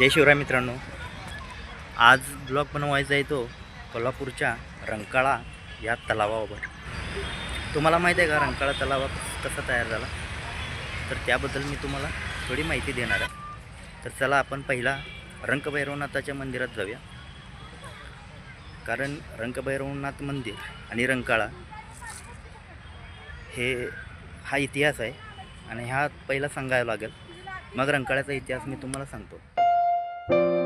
जय शिवराय मित्रांनो. आज ब्लॉग बनवायचा आहे तो कोल्हापूरच्या रंकाळा या तलावावर. तुम्हाला माहीत आहे का रंकाळा तलावा कसा तयार झाला? तर त्याबद्दल मी तुम्हाला थोडी माहिती देणार आहे. तर चला आपण पहिला रंकभैरवनाथाच्या मंदिरात जाऊया. कारण रंकभैरवनाथ मंदिर आणि रंकाळा हे हा इतिहास आहे आणि हा पहिला सांगायला लागेल. मग रंकाळ्याचा इतिहास मी तुम्हाला सांगतो. Thank you.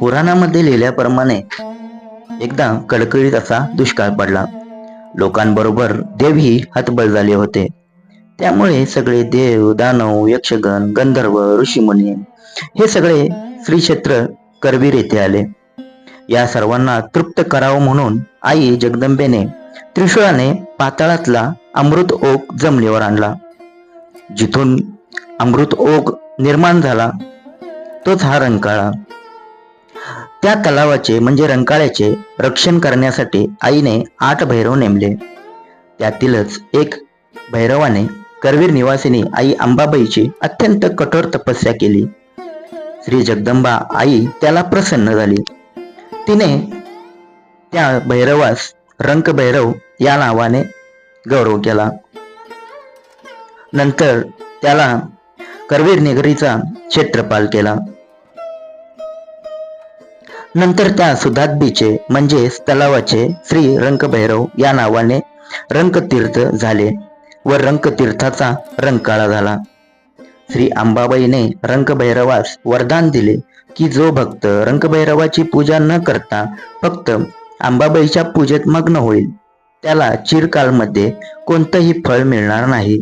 पुराणामध्ये लिहिल्याप्रमाणे एकदा कडकडीत असा दुष्काळ पडला. लोकांबरोबर देवही हतबल झाले होते. त्यामुळे सगळे देव दानव यक्षगण गंधर्व ऋषीमुनी हे सगळे श्री क्षेत्र करवीर येथे आले. या सर्वांना तृप्त करावं म्हणून आई जगदंबेने त्रिशूळाने पाताळातला अमृत ओक जमलीवर आणला. जिथून अमृत ओक निर्माण झाला तोच हा रंकाळा. त्या तलावाचे म्हणजे रंकाळ्याचे रक्षण करण्यासाठी आईने आठ भैरव नेमले. त्यातीलच एक भैरवाने करवीर निवासिनी आई अंबाबाईची अत्यंत कठोर तपस्या केली. श्री जगदंबा आई त्याला प्रसन्न झाली. तिने त्या भैरवास रंगभैरव या नावाने गौरव केला. नंतर त्याला करवीर नगरीचा क्षेत्रपाल केला. नंतर त्या सुधाबीचे म्हणजेच तलावाचे श्री रंकभैरव या नावाने रंकतीर्थ झाले व रंकतीर्थाचा रंकाळा झाला. श्री अंबाबाईने रंकभैरवास वरदान दिले की जो भक्त रंगभैरवाची पूजा न करता फक्त आंबाबाईच्या पूजेत मग्न होईल त्याला चिरकालमध्ये कोणतंही फळ मिळणार नाही.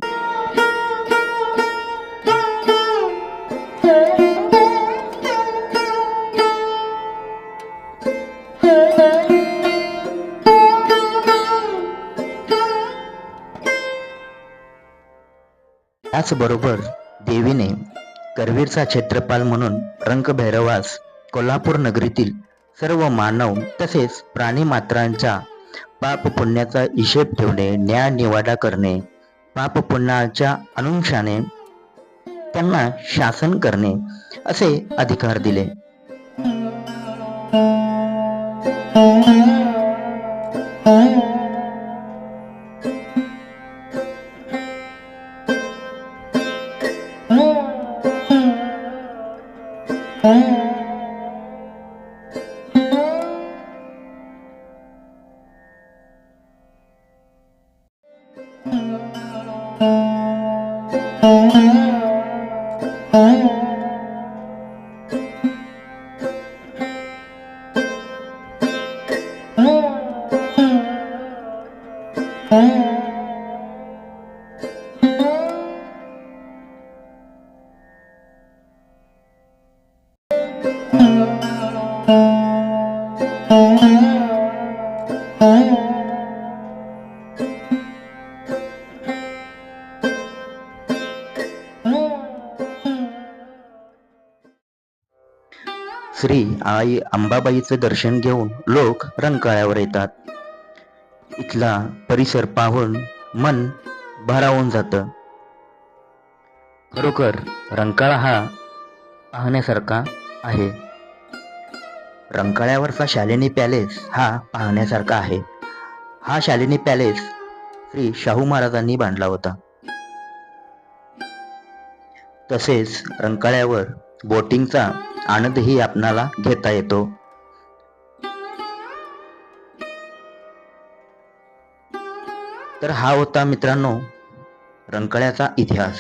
त्याचबरोबर देवीने करवीरचा क्षेत्रपाल म्हणून रंगभैरवास कोल्हापूर नगरीतील सर्व मानव तसेच प्राणीमात्रांच्या पाप पुण्याचा हिशेब ठेवणे न्याय निवाडा करणे पाप पुण्याच्या अनुषाने त्यांना शासन करणे असे अधिकार दिले. Oh. श्री आई अंबाबाईचं दर्शन घेऊन लोक रंकाळ्यावर येतात. इथला परिसर पाहून मन भारावून जात. खरोखर रंकाळा हा पाहण्यासारखा आहे. रंकाळ्यावरचा शालिनी पॅलेस हा पाहण्यासारखा आहे. हा शालिनी पॅलेस श्री शाहू महाराजांनी बांधला होता. तसेच रंकाळ्यावर बोटिंगचा आनंदही आपणाला घेता येतो. तर हा होता मित्रांनो रंकाळ्याचा इतिहास.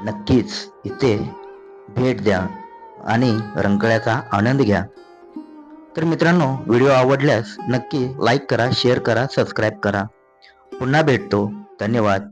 नक्कीच इथे भेट द्या. आणि रंकाळ्याचा आनंद घ्या. तर मित्रांनो व्हिडिओ आवडल्यास नक्की लाईक करा शेअर करा सबस्क्राईब करा. पुन्हा भेटतो. धन्यवाद.